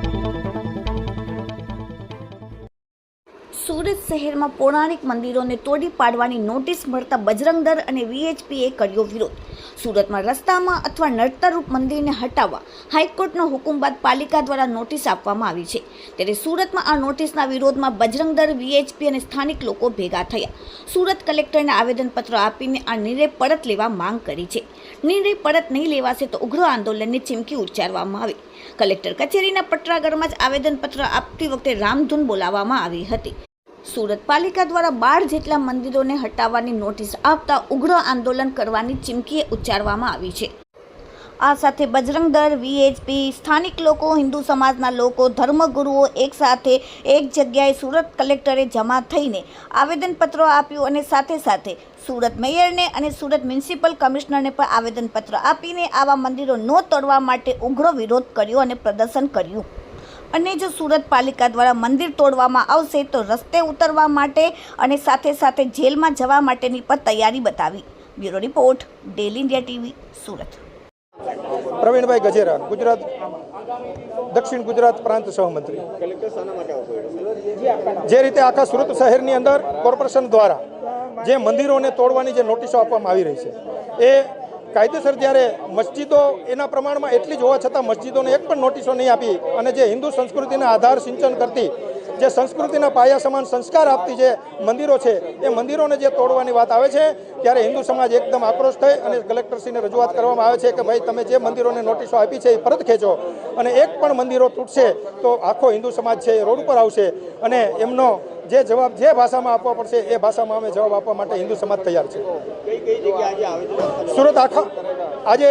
Thank you. Surat શહેરમાં પૌરાણિક મંદિરોને તોડી પાડવાની નોટિસ મળતા બજરંગ દળ અને વીએચપીએ કર્યો વિરોધ. સુરતમાં રસ્તામાં અથવા નડતરરૂપ મંદિરને હટાવવા હાઈકોર્ટનો હુકમ બાદ પાલિકા દ્વારા નોટિસ આપવામાં આવી છે. ત્યારે સુરતમાં આ નોટિસના વિરોધમાં બજરંગ દળ, વીએચપી અને સ્થાનિક લોકો ભેગા થયા. સુરત કલેક્ટરને આવેદનપત્ર આપીને આ નિર્ણય પરત લેવા માંગ કરી છે. નિર્ણય પરત નહીં લેવાશે તો ઉગ્ર આંદોલનની ચીમકી ઉચ્ચારવામાં આવી. કલેક્ટર કચેરીના પટરાગરમાં જ આવેદનપત્ર આપતી વખતે રામધૂન બોલાવવામાં આવી હતી. સુરત પાલિકા દ્વારા બાર જેટલા મંદિરોને હટાવવાની નોટિસ આપતા ઉગ્ર આંદોલન કરવાની ચીમકી ઉચ્ચારવામાં આવી છે. આ સાથે બજરંગ દળ, વીએચપી, સ્થાનિક લોકો, હિન્દુ સમાજના લોકો, ધર્મગુરુઓ એક સાથે એક જગ્યાએ સુરત કલેક્ટરે જમા થઈને આવેદનપત્રો આપ્યું અને સાથે સાથે સુરત મેયરને અને સુરત મ્યુનિસિપલ કમિશનરને પણ આવેદનપત્ર આપીને આવા મંદિરો ન તોડવા માટે ઉગ્ર વિરોધ કર્યો અને પ્રદર્શન કર્યું. અને જો સુરત પાલિકા દ્વારા મંદિર તોડવામાં આવશે તો રસ્તે ઉતરવા માટે અને સાથે સાથે જેલમાં જવા માટેની પણ તૈયારી બતાવી. Bureau report daily India TV, Surat. Pravinbhai Gajera, Gujarat, દક્ષિણ ગુજરાત પ્રાંત સહમંત્રી. જે રીતે આખા સુરત શહેરની અંદર કોર્પોરેશન દ્વારા જે મંદિરોને તોડવાની જે નોટિસો આપવામાં આવી રહી છે, એ કાયદેસર જ્યારે મસ્જિદો એના પ્રમાણમાં એટલી જ હોવા છતાં મસ્જિદોને એક પણ નોટિસો નહીં આપી અને જે હિન્દુ સંસ્કૃતિના આધાર સિંચન કરતી જે સંસ્કૃતિના પાયા સમાન સંસ્કાર આપતી જે મંદિરો છે, એ મંદિરોને જે તોડવાની વાત આવે છે, ત્યારે હિન્દુ સમાજ એકદમ આક્રોશ થઈ અને કલેક્ટરશ્રીને રજૂઆત કરવામાં આવે છે કે ભાઈ, તમે જે મંદિરોને નોટિસો આપી છે એ પરત ખેંચો. અને એક પણ મંદિરો તૂટશે તો આખો હિન્દુ સમાજ છે એ રોડ ઉપર આવશે અને એમનો જે જવાબ, જે ભાષામાં આપવા પડશે એ ભાષામાં અમે જવાબ આપવા માટે હિન્દુ સમાજ તૈયાર છે. સુરત આખા, આજે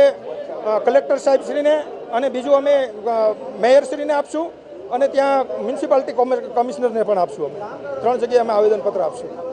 કલેક્ટર સાહેબશ્રીને અને બીજું અમે મેયરશ્રીને આપશું. અને ત્યાં મ્યુનિસિપાલિટી કોમિ- કમિશનરને પણ આપશું અમે. ત્રણ જગ્યાએ અમે આવેદનપત્ર આપશું.